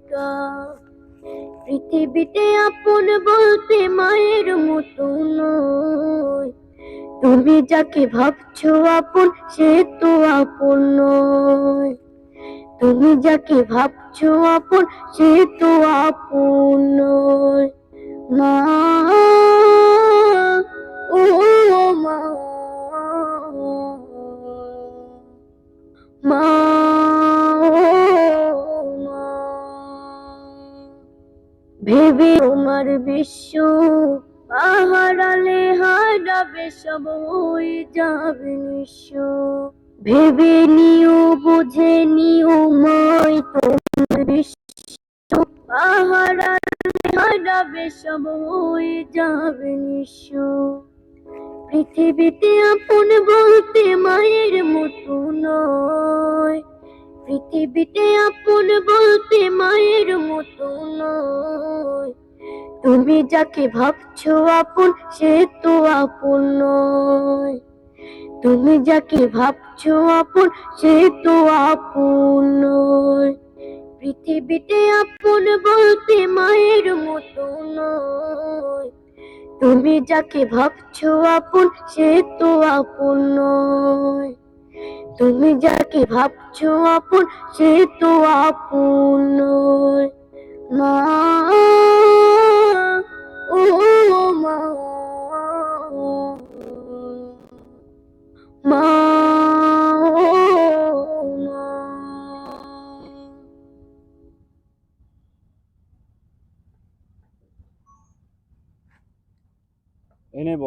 একা পৃথিবীতে আপন বলতে মায়ের মতো নয়। তুমি যাকে ভাবছ আপন, সে তো আপন নয়। তুমি যাকে ভাবছ আপন, সে তো আপন মা, ও, মা। মা ভেবে তোমার বিশ্ব পাহাড়ালে হারাবে সব হয়ে যাবে নিঃস্ব। ভেবে নিও, বুঝে নিও মাই, তোমার বিশ্ব পাহাড়ালে হারাবে সব হয়ে যাবে নিঃস্ব। পৃথিবীতে আপন বলতে মায়ের মতো নয়। পৃথিবীতে আপন বলতে মায়ের মতো তুমি যাকে ভাবছ আপন, সে তো আপন নয়। তুমি যাকে ভাবছ আপন, সে তো আপন নয়। পৃথিবীতে আপন বলতে মায়ের মতো নয়। তুমি যাকে ভাবছ আপন, সে তো আপন নয়। তুমি যাকে ভাবছ আপন, সে তো আপন নয়। মা এ নেব